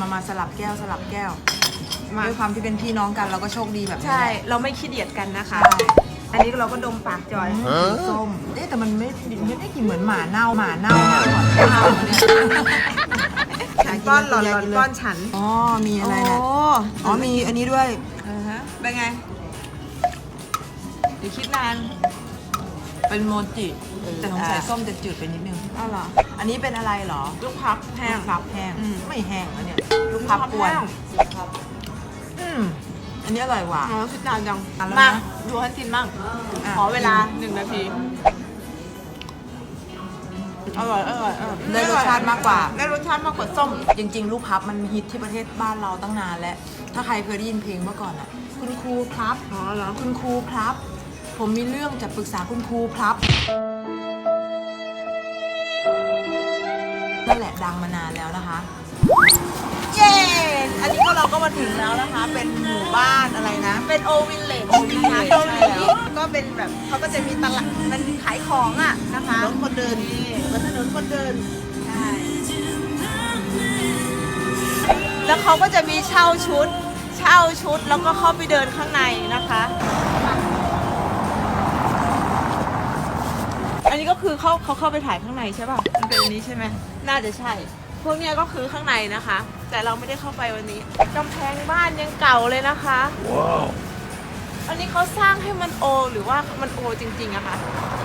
มมามามาสลับแก้วสลับแก้วมา ด้วยความที่เป็นพี่น้องกันเราก็โชคดีแบบนี้ใช่ เราไม่ขี้เดียดกันนะคะใช่อันนี้เราก็ดมปากจอยสีส้มเอ๊ะแต่มันไม่ไม่ได้กลิ่นเหมือนหมาเน่าหมาเน่าเนี่ยก่อนเน่าเนี่ยฉันป้อนหลอนหลอนป้อนฉัน อ๋อมีอะไรเนี่ยโอ๋อมีอันนี้ด้วยอ่าฮะเป็นไงเดี๋ยวคิดนาน เป็นโมจิแต่สงสัยส้มจะจืดไปนิดนึง อ้าวเหรอ อันนี้เป็นอะไรเหรอลูกพับแห้ง ลูกพับแห้งอืมไม่แห้งนะเนี่ยลูกพับกวนแห้ง อืมอันนี้อร่อยกว่า อ๋อคิดนานจังอะแล้วมานะดูฮันจินบ้างอะ ขอเวลาหนึ่งนาที อร่อยอร่อยอร่อยได้รสชาติมากกว่า ได้รสชาติมากกว่าส้ม จริง ๆ ลูกพับมันฮิตที่ประเทศบ้านเราตั้งนานแล้ว ถ้าใครเคยได้ยินเพลงเมื่อก่อนอะ คุณครูครับ อ๋อเหรอ คุณครูครับ ผมมีเรื่องจะปรึกษาคุณครูครับ นั่นแหละดังมานานแล้วนะคะ เย้ อันนี้ก็เราก็มาถึงแล้วนะคะ เป็นหมู่บ้านอะไรนะ เป็นโอวิลเลจ O Village นะคะเกาหลีใช่แล้วก็เป็นแบบเขาก็จะมีตลาดมันขายของอะนะคะถนนคนเดินเหมือนถนนคนเดิน ใช่ แล้วเขาก็จะมีเช่าชุด เช่าชุดแล้วก็เข้าไปเดินข้างในนะคะ อันนี้ก็คือเขาเขาเข้าไปถ่ายข้างในใช่ป่ะมันเป็นอันนี้ใช่ไหมน่าจะใช่ พวกเนี้ยก็คือข้างในนะคะ แต่เราไม่ได้เข้าไปวันนี้กำแพงบ้านยังเก่าเลยนะคะ ว้าว อันนี้เขาสร้างให้มันโอ หรือว่ามันโอจริงๆอะคะ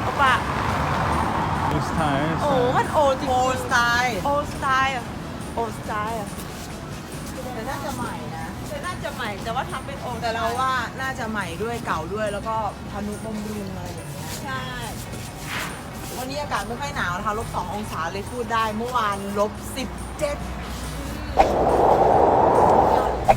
เพราะว่า Just här. โอ้ så- มันโอจริงโอสไตล์โอสไตล์อะโอสไตล์อะแต่น่าจะใหม่นะ แต่น่าจะใหม่ แต่ว่าทำเป็นโอแต่เราว่าน่าจะใหม่ด้วยเก่าด้วยแล้วก็พนุบำรุงอะไรอย่างเงี้ย ใช่ วันนี้อากาศไม่ค่อยหนาวนะคะลบสององศาเลยพูดได้เมื่อวานลบสิบเจ็ด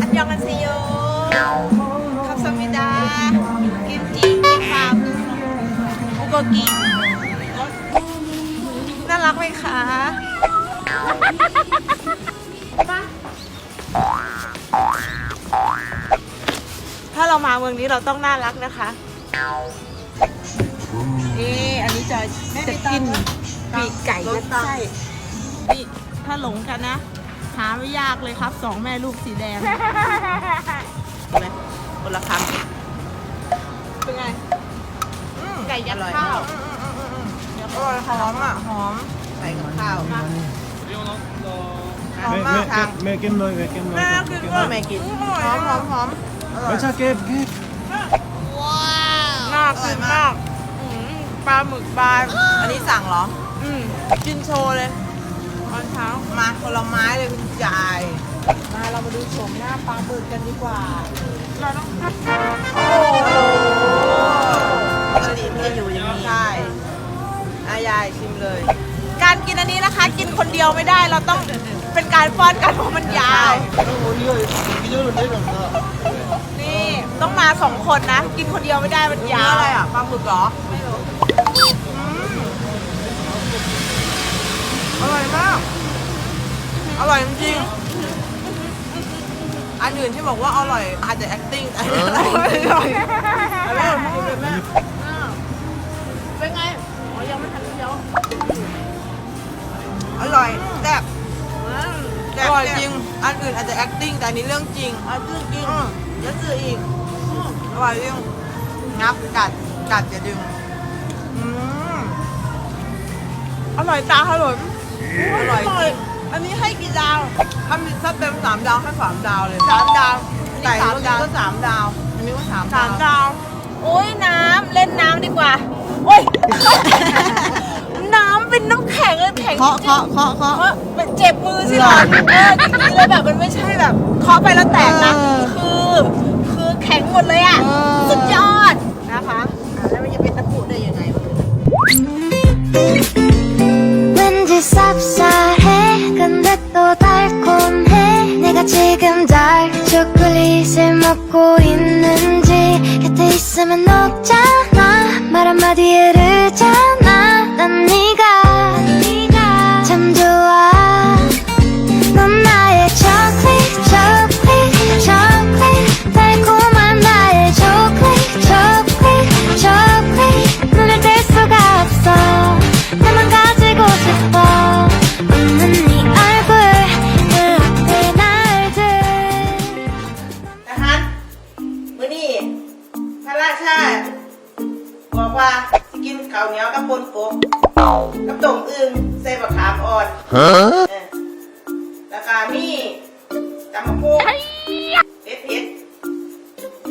อันยองอันเซโยคับซามิดากิมจิคาบุโกกิน่ารักไหมคะถ้าเรามาเมืองนี้เราต้องน่ารักนะคะ นี่อันนี้จะจะกินปีกไก่ยัดไส้นี่ถ้าหลงกันนะ หาไม่ยากเลยครับสองแม่ลูกสีแดงเห็นไหมคนละคำเป็นไงไก่ยัดข้าวอร่อยหอมอะหอมใส่กับข้าวหอม Me- มาก me- ทาง me- Vilken dag, vilken dag? แม่ vilken คือ dag? ว่าไม่กินหอมหอมหอมอร่อย Men tack, Eb, Eb. น่ากินมากอืม ปลาหมึกบานอันนี้สั่งเหรอ อืมกินโชว์เลยตอนเช้ามาคนละไม้เลยคุณยาย มาเรามาดูโฉมหน้าปลาบึกกันดีกว่า เราต้องโอ้โหปกติมันจะอยู่อย่างนี้ใช่อายายชิมเลย การกินอันนี้นะคะ กินคนเดียวไม่ได้เราต้องเป็นการป้อนกันเพราะมันยาว นี่ต้องมาสองคนนะ กินคนเดียวไม่ได้มันยายาววอะไรอะปลาหมึกเหรอไม่รู้ อร่อยมาก อร่อยจริงๆอันอื่นที่บอกว่าอร่อยอาจจะ acting แต่อันนี้อร่อยอร่อยอร่อยมากเลยแม่อ้าวเป็นไงอ๋อยังไม่ทันเคี้ยวอร่อยแซ่บอืมอร่อยจริง อันอื่นอาจจะ acting แต่อันนี้เรื่องจริงอะจริงจริงอืมแล้วจืออีกอืมอร่อยจริงงับกัดกัดอย่าดึง ร่อยตาถลนอร่อยจริงอันนี้ให้กี่ดาวถ้ามีถ้าเต็มสามดาวให้สามดาวเลยสามดาวไก่สามเมื่อดากี้วก็สามดาว อันนี้ก็สามสามดาวดาว โอ้ยน้ำเล่นน้ำดีกว่า โอ้ย น้ำเป็นน้ำแข็งเลยแข็งเคาะเคาะเคาะเคาะเพราะมันเจ็บมือสิหรอเออจริงๆเลยแบบมันไม่ใช่แบบเคาะไปแล้วแตกนะเออคือ คือแข็งหมดเลยอะเออสุดยอด 초콜릿을 먹고 있는지 곁에 있으면 녹잖아 말 한마디에 흐르잖아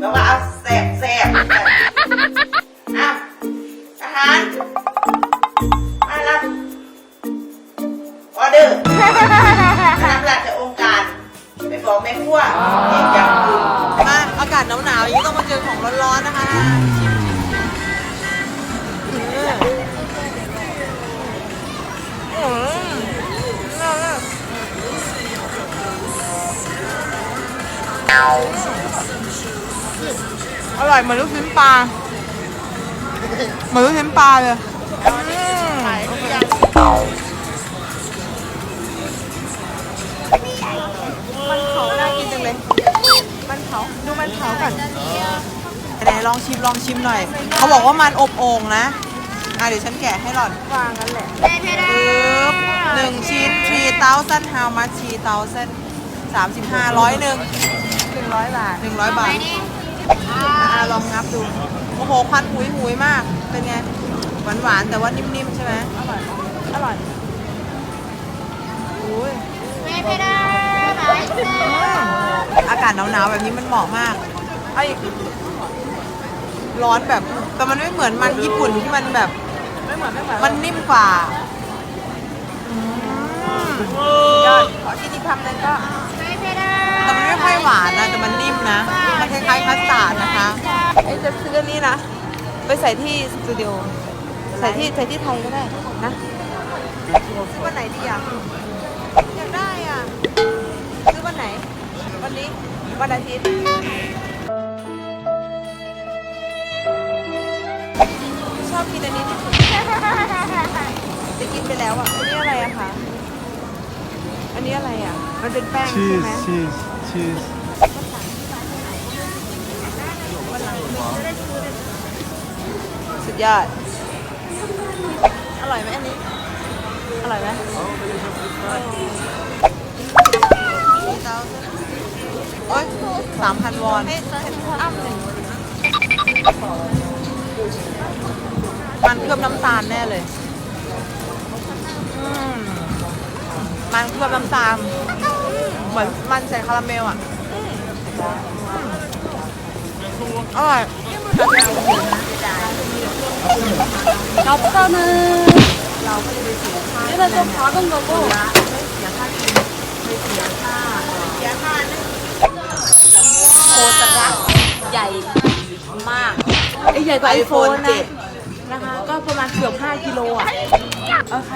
แล้วก็เอาแสบแสบ ร่อยเหมือนลูกชิ้นปลาเหมือนลูกชิ้นปลาเลยอืมโอเคมันเขาน่ากินจังเลย มันเผาดูมันเผาก่อนไหนลองชิมลองชิมหน่อย เขาบอกว่ามันอบโอ่งนะ อะเดี๋ยวฉันแกะให้หล่อนวางกันแหละปึ๊บหนึ่งชิ้น3,000 how much 3,000 35ร้อยหนึ่งหนึ่งร้อยบาทหนึ่งร้อยบาท อะลองงับดู โอ้โหควันหุยหุยมาก เป็นไง หวานหวานๆแต่ว่านิ่มๆใช่ไหมอร่อย อร่อยอุ้ยอากาศหนาวๆแบบนี้มันเหมาะมากไอ้ร้อนแบบ แต่มันไม่เหมือนมันญี่ปุ่นที่มันแบบ ไม่เหมือนไม่เหมือนมันนิ่มกว่าอืมยอดขอกินอีกคำหนึงก็แต่มันไม่ค่อยหวานนะแต่มันนิ่มนะมัน คล้ายๆคัสตาร์ดนะคะไอ้จะซื้ออันนี้นะ ไปใส่ที่สตูดิโอ ใส่ที่ใส่ที่ไทยก็ได้นะซื้อวันไหนดีอะอยากได้อะ ซื้อวันไหน วันนี้ วันอาทิตย์ชอบกินอันนี้ที่สุดจะกินไปแล้วอะ อันนี้อะไรอะคะ อันนี้อะไรอะ มันเป็นแป้งใช่ไหม cheese cheese cheese สุด ยอด อร่อยไหมอันนี้ อร่อยไหมโอ๊ยสามพันวอนอ้ำหนึ่งมันเคลือบน้ำตาลแน่เลยมันเคลือบน้ำตาล เหมือนมันใส่คาราเมลอะอร่อย 랍스타는 얘는 좀 작은 거고 โคตรรัก ใหญ่มากไอ้ใหญ่กว่าไอโฟน เจ็ นะ ด นะคะ ก็ประมาณเกือบ5กิโลอ่ะ โอเค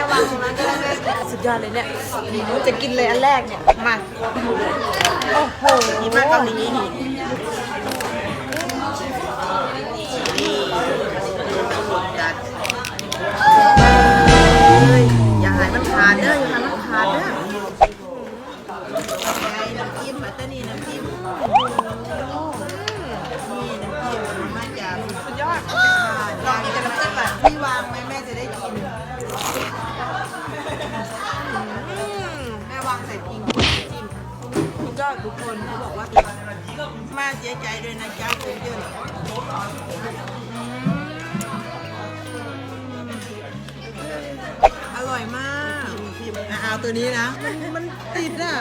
ระวังตรงนั้นก็ได้สุดยอดเลยเนี่ย จะกินเลยอันแรกเนี่ย มา โอ้โห นี่มาเกาหลีนี่ มาเสียใจด้วยนะจ๊ะคุณเจนอร่อยมากอะเอาตัวนี้นะมันมันติดอะ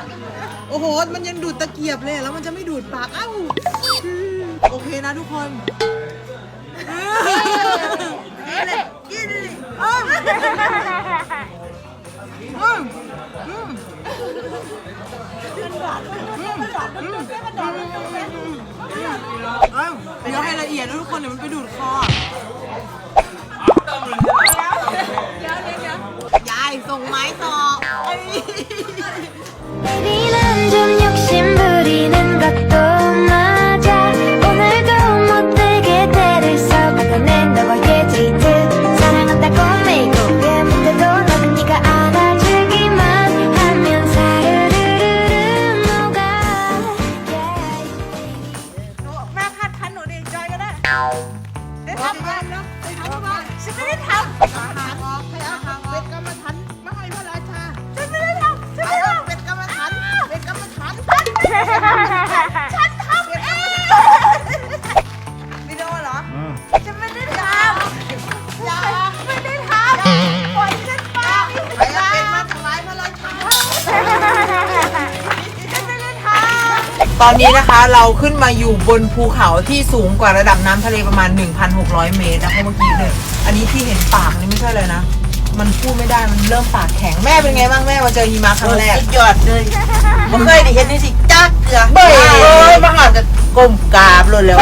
โอ้โห มันยังดูดตะเกียบเลย แล้วมันจะไม่ดูดปากเอ้าโอเคนะทุกคนกินเลยกินเลย ตอนนี้นะคะเราขึ้นมาอยู่บนภูเขาที่สูงกว่าระดับน้ำทะเลประมาณ 1,600 เมตรนะคะเมื่อกี้เนี่ยอันนี้ที่เห็นปากนี่ไม่ใช่เลยนะ มันพูดไม่ได้มันเริ่มปากแข็งแม่เป็นไงบ้างแม่มาเจอหิมะครั้งแรกสุดยอดเลยผมเคยได้เห็นนี่สิจักเถื่อเบ้ยเอ้ยมาหอดกับก้มกราบเลยแล้ว